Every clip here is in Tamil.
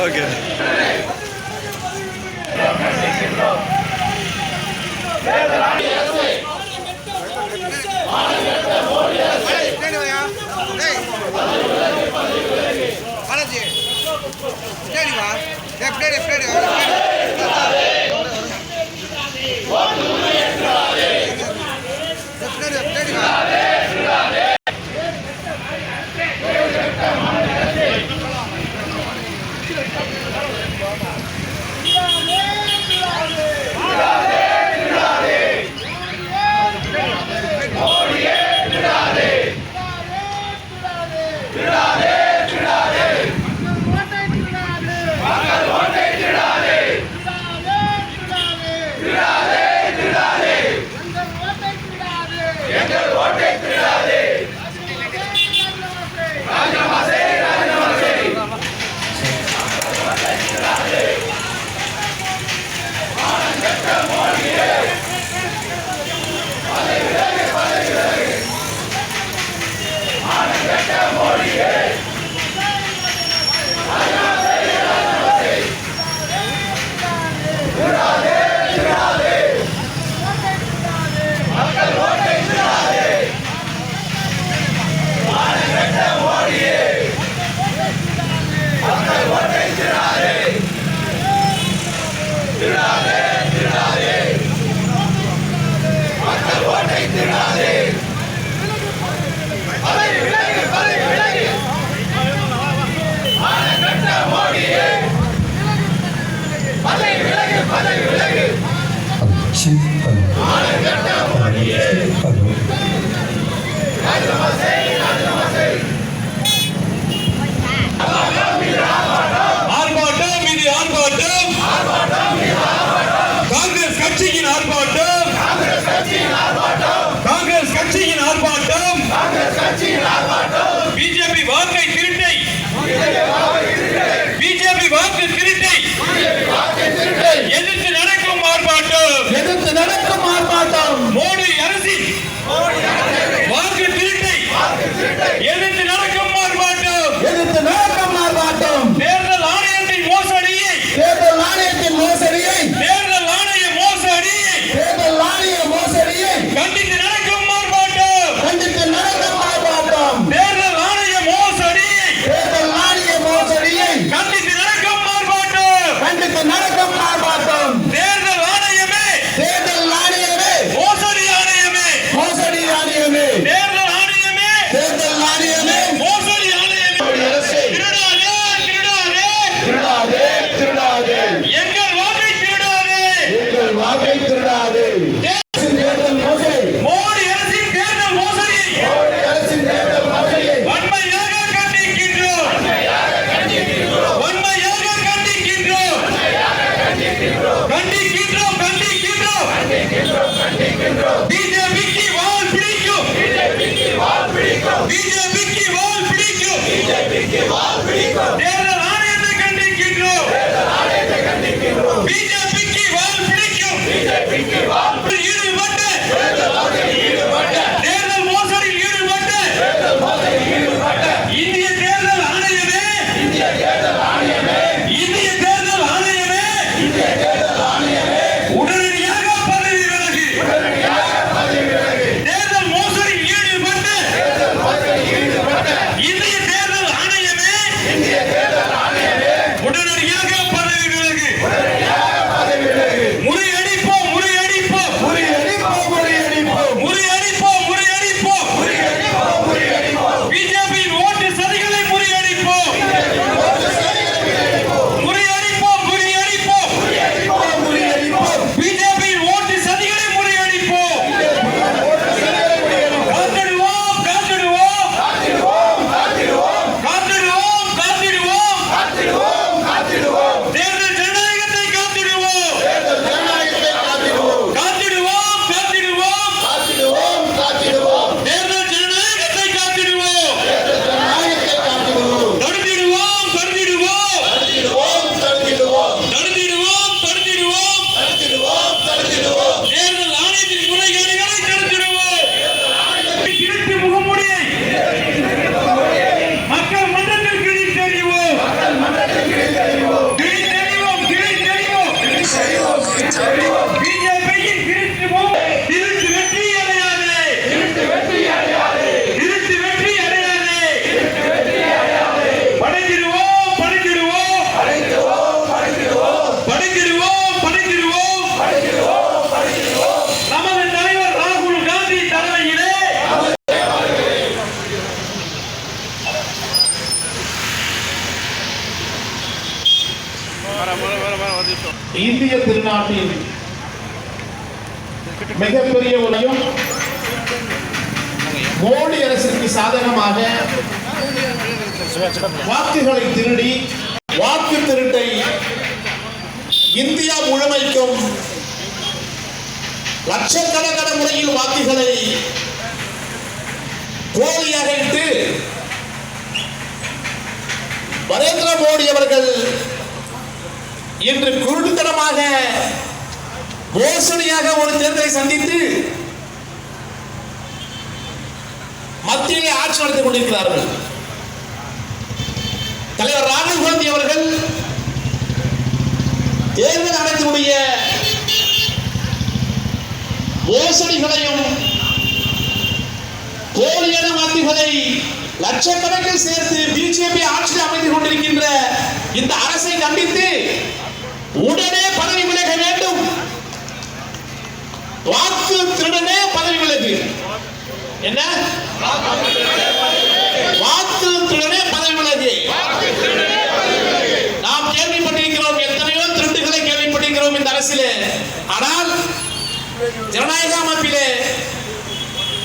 ஓகே பாலாஜி பின்னாடி வா எதிர்த்து இந்திய திருநாட்டின் மிகப்பெரிய உரையும் மோடி அரசுக்கு சாதகமாக வாக்குகளை திருடி வாக்கு திருட்டை இந்தியா முழுமைக்கும் லட்சக்கணக்கான முறையில் வாக்குகளை போலியாக இட்டு நரேந்திர மோடி அவர்கள் என்று குருடுத்தனமாக மோசடியாக ஒரு தேர்தலை சந்தித்து மத்தியிலே ஆட்சி நடத்திக் கொண்டிருக்கிறார்கள். தலைவர் ராகுல் காந்தி அவர்கள் தேர்தல் ஆணையத்தினுடைய மோசடிகளையும் போலியான வாக்குகளை லட்சக்கணக்கில் சேர்த்து பிஜேபி ஆட்சி அமைத்துக் கொண்டிருக்கின்ற இந்த அரசை கண்டித்து உடனே பதவி விலக வேண்டும். வாக்கு திருடனே பதவி விலகு. என்ன? வாக்கு திருடனே பதவி விலகு. நாம் கேள்விப்பட்டிருக்கிறோம் எத்தனையோ திருட்டுகளை கேள்விப்பட்டிருக்கிறோம் இந்த அரசிலே. ஆனால் ஜனநாயக அமைப்பிலே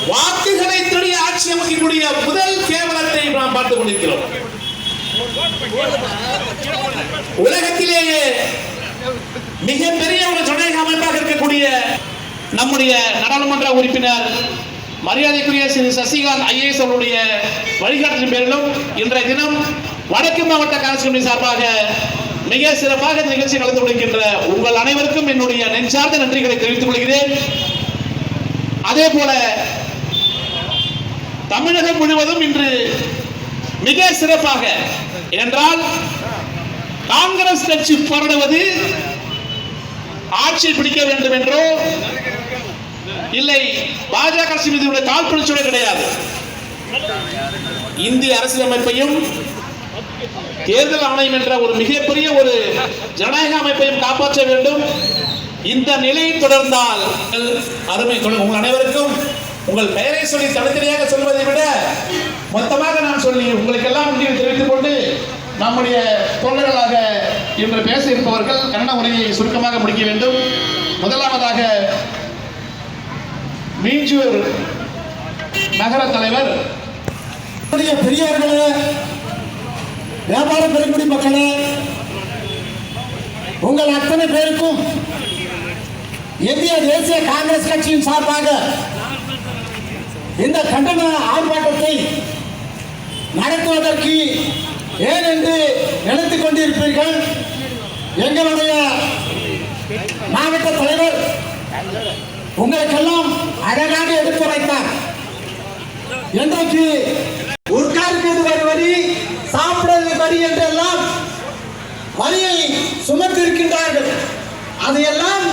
வாக்குகளை திருடி ஆட்சி அமைக்கக்கூடிய முதல் கேவலத்தை நாம் பார்த்துக் கொண்டிருக்கிறோம். உலகத்திலேயே மிகப்பெரிய ஒரு ஜனநாயக அமைப்பாக இருக்கக்கூடிய நம்முடைய நாடாளுமன்ற உறுப்பினர் மரியாதைக்குரிய சிறு சசிகாந்த் ஐஏஎஸ் அவருடைய வழிகாட்டின் பேரிலும் இன்றைய தினம் வடக்கு மாவட்ட காங்கிரஸ் கமிட்டி சார்பாக மிக சிறப்பாக இந்த நிகழ்ச்சி கலந்து கொள்கின்ற உங்கள் அனைவருக்கும் என்னுடைய நெஞ்சார்ந்த நன்றிகளை தெரிவித்துக் கொள்கிறேன். அதே போல தமிழகம் முழுவதும் இன்று மிக சிறப்பாக என்றால் காங்கிரஸ் கட்சி போராடுவது ஆட்சி பிடிக்க வேண்டும் என்றோ? இல்லை பாஜக அரசு மீது உள்ள கிடையாது. இந்திய அரசியலமைப்பையும் தேர்தல் ஆணையம் என்ற ஒரு மிகப்பெரிய ஒரு ஜனநாயக அமைப்பையும் காப்பாற்ற வேண்டும். இந்த நிலை தொடர்ந்தால் அருமை உங்கள் அனைவருக்கும் உங்கள் பெயரை சொல்லி தனித்தனியாக சொல்வதை விட மொத்தமாக நான் சொல்லி உங்களுக்கெல்லாம் நன்றியை தெரிவித்துக் கொண்டு நம்முடைய தோழர்களாக இன்று பேச இருப்பவர்கள் கன்னட உரையை சுருக்கமாக முடிக்க வேண்டும். முதலாவதாக மீஞ்சூர் நகர தலைவர். நம்முடைய பெரியவர்களே வியாபார பெருங்குடி மக்களே உங்கள் அத்தனை பேருக்கும் இந்திய தேசிய காங்கிரஸ் கட்சியின் சார்பாக இந்த கண்டன ஆர்ப்பாட்டத்தை நடத்துவதற்கு ஏன் என்று நினைத்துக் கொண்டிருப்பீர்கள். எங்களுடைய மாவட்ட தலைவர் உங்களுக்கெல்லாம் அழகாக எடுத்துரைத்தார் இன்றைக்கு உட்கார்க்கிறது ஒரு வரி சாப்பிடுவது வரி என்றெல்லாம் வரியை சுமத்திருக்கின்றார்கள். அதையெல்லாம்